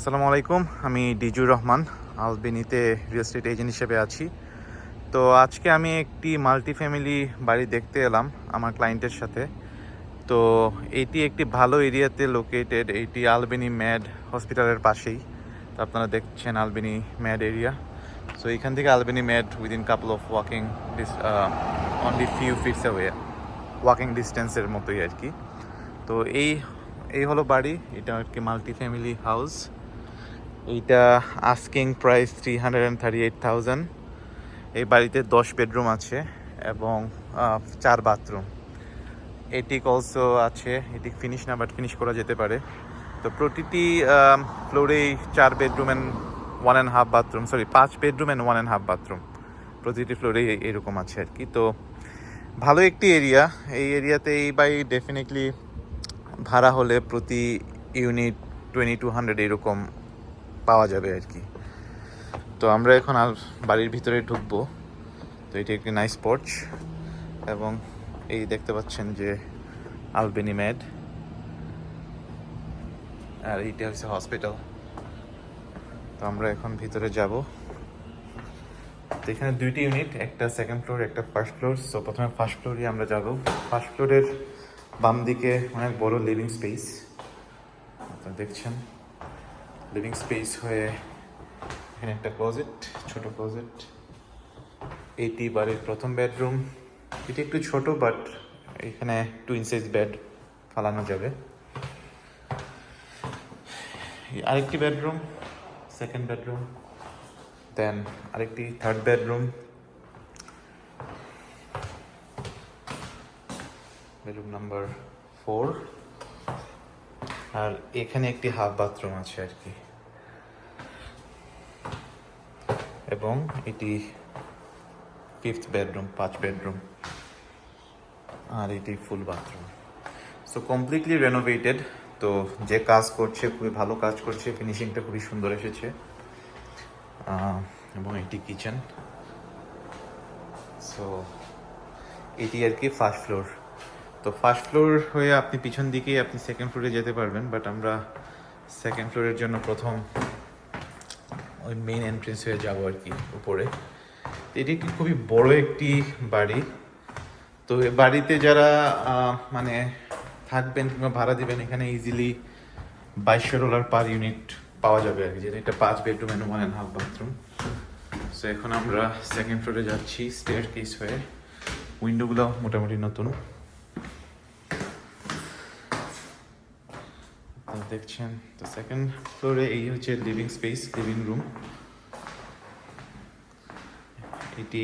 আসসালামু আলাইকুম, আমি ডিজুর রহমান, আলবেনিতে রিয়েল এস্টেট এজেন্ট হিসেবে আছি। তো আজকে আমি একটি মাল্টি ফ্যামিলি বাড়ি দেখতে এলাম আমার ক্লায়েন্টের সাথে। তো এটি একটি ভালো এরিয়াতে লোকেটেড এটি আলবেনি ম্যাড হসপিটালের পাশেই। তো আপনারা দেখছেন আলবেনি ম্যাড এরিয়া। সো এখান থেকে Albany made within couple of walking dish only few feets away walking ডিস্টেন্সের মতোই আর কি। তো এই এই হলো বাড়ি, এটা আর কি মাল্টি ফ্যামিলি হাউস এইটা asking price three hundred and thirty eight thousand এই বাড়িতে দশ বেডরুম আছে এবং চার বাথরুম এটিক অলসো আছে, এটিক ফিনিশ না বাট ফিনিশ করা যেতে পারে। তো প্রতিটি ফ্লোরেই চার bedroom and one and half bathroom sorry পাঁচ bedroom and one and half bathroom প্রতিটি ফ্লোরেই এরকম আছে আর কি। তো ভালো একটি এরিয়া এই এরিয়াতে এই বাই ডেফিনেটলি ভাড়া হলে প্রতি ইউনিট টোয়েন্টি টু হান্ড্রেড এরকম পাওয়া যাবে আর কি। তো আমরা এখন আর বাড়ির ভিতরে ঢুকবো। তো এটি একটি নাইস পর্চ এবং এই দেখতে পাচ্ছেন যে আলবেনি ম্যাড আর এইটা হচ্ছে হসপিটাল তো আমরা এখন ভিতরে যাব। এখানে দুইটি ইউনিট একটা সেকেন্ড ফ্লোর একটা ফার্স্ট ফ্লোর সো প্রথমে ফার্স্ট ফ্লোরে আমরা যাব। ফার্স্ট ফ্লোরের বাম দিকে অনেক বড় লিভিং স্পেস দেখছেন। লিভিং স্পেস হয়ে এখানে একটা ক্লোজেট ছোট ক্লোজেট এইটি বাড়ির প্রথম বেডরুম এটি একটু ছোট বাট এখানে টু ইঞ্চেস বেড ফালানো যাবে। আরেকটি বেডরুম সেকেন্ড বেডরুম দেন আরেকটি third bedroom bedroom number four আর এখানে একটি হাফ বাথরুম আছে আর কি। এবং এটি ফিফথ বেডরুম পাঁচ বেডরুম আর এটি full bathroom so completely renovated তো যে কাজ করছে, খুবই ভালো কাজ করছে ফিনিশিংটা খুবই সুন্দর এসেছে। এবং এটি কিচেন সো এটি আর কি ফার্স্ট ফ্লোর তো ফার্স্ট ফ্লোর হয়ে আপনি পিছন দিকেই আপনি সেকেন্ড ফ্লোরে যেতে পারবেন বাট আমরা সেকেন্ড ফ্লোরের জন্য প্রথম ওই মেইন এন্ট্রেন্স হয়ে যাব আর কি, উপরে। এটি একটি খুবই বড় একটি বাড়ি। তো এই বাড়িতে যারা মানে থাকবেন কিংবা ভাড়া দিবেন, এখানে ইজিলি বাইশশো ডলার পার ইউনিট পাওয়া যাবে আর কি, যেটা একটা পাঁচ bedroom and one and half bathroom so এখন আমরা সেকেন্ড ফ্লোরে যাচ্ছি স্টেয়ার কেস হয়ে উইন্ডোগুলো মোটামুটি নতুন। দেখছেন তো সেকেন্ড ফ্লোরে এই হচ্ছে লিভিং স্পেস লিভিং রুম এটি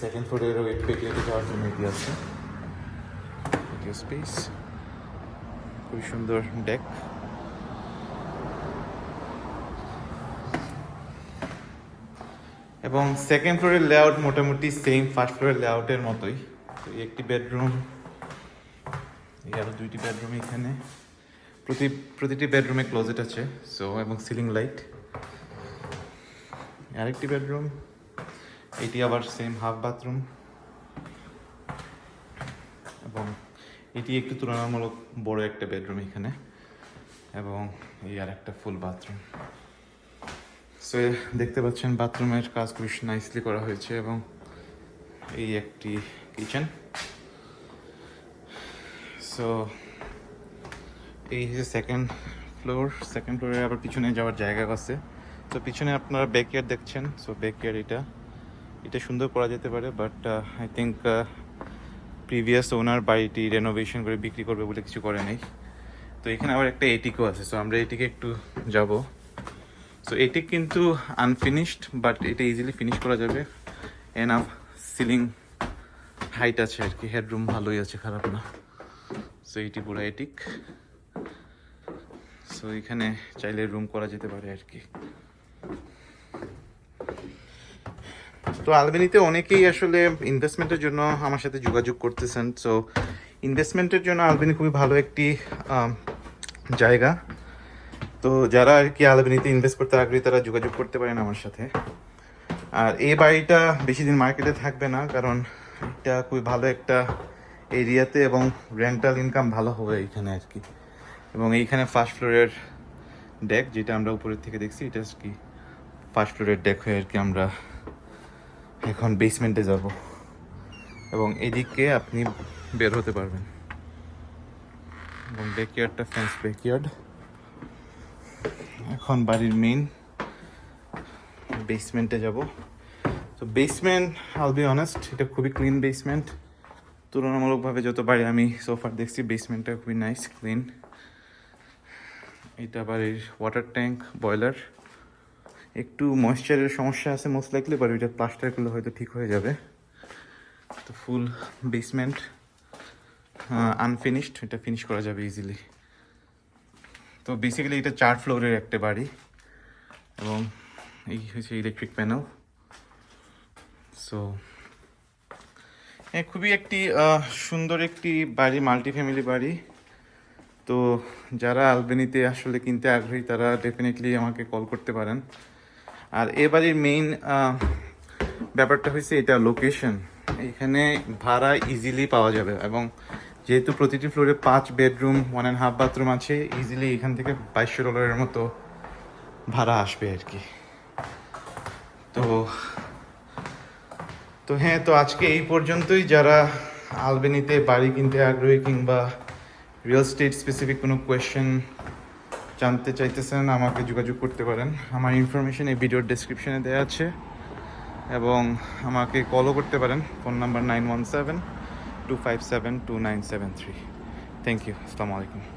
সেকেন্ড ফ্লোরের ওয়েট পেটলেটে যাওয়ার জন্য এটি আছে স্পেস খুবই সুন্দর ডেক এবং সেকেন্ড ফ্লোরের লেআউট মোটামুটি সেম ফার্স্ট ফ্লোরের লেআউটের মতোই তো একটি বেডরুম এই আরও দুইটি বেডরুম এখানে। প্রতি, প্রতিটি বেডরুমে ক্লোজেট আছে সো এবং সিলিং লাইট আরেকটি বেডরুম এটি আবার সেম হাফ বাথরুম এবং এটি একটু তুলনামূলক বড় একটা বেডরুম এখানে, এবং এই আর একটা ফুল বাথরুম সো দেখতে পাচ্ছেন বাথরুমের কাজ খুবই নাইসলি করা হয়েছে, এবং এই একটি কিচেন সো এই যে সেকেন্ড ফ্লোর সেকেন্ড ফ্লোরে আবার পিছনে যাওয়ার জায়গা আছে। তো পিছনে আপনারা ব্যাকয়ার্ড দেখছেন। সো ব্যাকয়ার্ড এটা। এটা সুন্দর করা যেতে পারে but I think previous owner বাড়িটি রেনোভেশন করে বিক্রি করবে বলে কিছু করে নেই। তো এখানে আবার একটা এটিকও আছে। সো আমরা এটিকে একটু যাব। সো এটি কিন্তু আনফিনিশড বাট এটা ইজিলি ফিনিশ করা যাবে। এনাফ সিলিং হাইট আছে আর কি। হেডরুম ভালোই আছে, খারাপ না। সো এইটি পুরো এটিক সো এখানে চাইলে রুম করা যেতে পারে আর কি। তো আলবেনিতে অনেকেই আসলে ইনভেস্টমেন্টের জন্য আমার সাথে যোগাযোগ করতেছেন। সো ইনভেস্টমেন্টের জন্য আলবেনি খুবই ভালো একটি জায়গা। তো যারা আর কি আলবেনিতে ইনভেস্ট করতে আগ্রহী, তারা যোগাযোগ করতে পারেন আমার সাথে। আর এই বাড়িটা বেশি দিন মার্কেটে থাকবে না, কারণ এটা খুবই ভালো একটা এরিয়াতে এবং রেন্টাল ইনকাম ভালো হবে এইখানে আর কি। এবং এইখানে ফার্স্ট ফ্লোরের ডেক যেটা আমরা উপরের থেকে দেখছি, এটা কি ফার্স্ট ফ্লোরের ডেক হয়ে আর কি আমরা এখন বেসমেন্টে যাব। এবং এদিকে আপনি বের হতে পারবেন। এবং ব্যাকইয়ার্ডটা ফেন্স ব্যাকইয়ার্ড এখন বাড়ির মেইন বেসমেন্টে যাব। তো বেসমেন্ট আল বি অনেস্ট এটা খুবই ক্লিন বেসমেন্ট তুলনামূলকভাবে যত বাড়ি আমি সোফার দেখছি বেসমেন্টটা খুবই নাইস ক্লিন এটা বাড়ির ওয়াটার ট্যাঙ্ক বয়লার একটু ময়েশ্চারের সমস্যা আছে মোস্ট লাইকলি বাট ওইটা প্লাস্টার করলে হয়তো ঠিক হয়ে যাবে। তো ফুল বেসমেন্ট আনফিনিশড এটা ফিনিশ করা যাবে ইজিলি তো বেসিক্যালি এটা চার ফ্লোরের একটা বাড়ি, এবং এই হচ্ছে ইলেকট্রিক প্যানেল সো খুবই একটি সুন্দর একটি বাড়ি মাল্টি ফ্যামিলি বাড়ি। তো যারা আলবেনিতে আসলে কিনতে আগ্রহী, তারা ডেফিনেটলি আমাকে কল করতে পারেন। আর এ বাড়ির মেইন ব্যাপারটা হয়েছে এটা লোকেশন এখানে ভাড়া ইজিলি পাওয়া যাবে এবং যেহেতু প্রতিটি ফ্লোরে পাঁচ bedroom one and half bathroom আছে ইজিলি এখান থেকে বাইশশো ডলারের মতো ভাড়া আসবে আর কি। তো তো হ্যাঁ তো আজকে এই পর্যন্তই। যারা আলবেনিতে বাড়ি কিনতে আগ্রহী কিংবা রিয়েল স্টেট স্পেসিফিক কোনো কোয়েশ্চেন জানতে চাইতেছেন, আমাকে যোগাযোগ করতে পারেন। আমার ইনফরমেশন এই ভিডিওর ডেসক্রিপশনে দেওয়া আছে এবং আমাকে কলও করতে পারেন। Phone number nine one seven two five seven two nine seven three thank you আসসালামু আলাইকুম।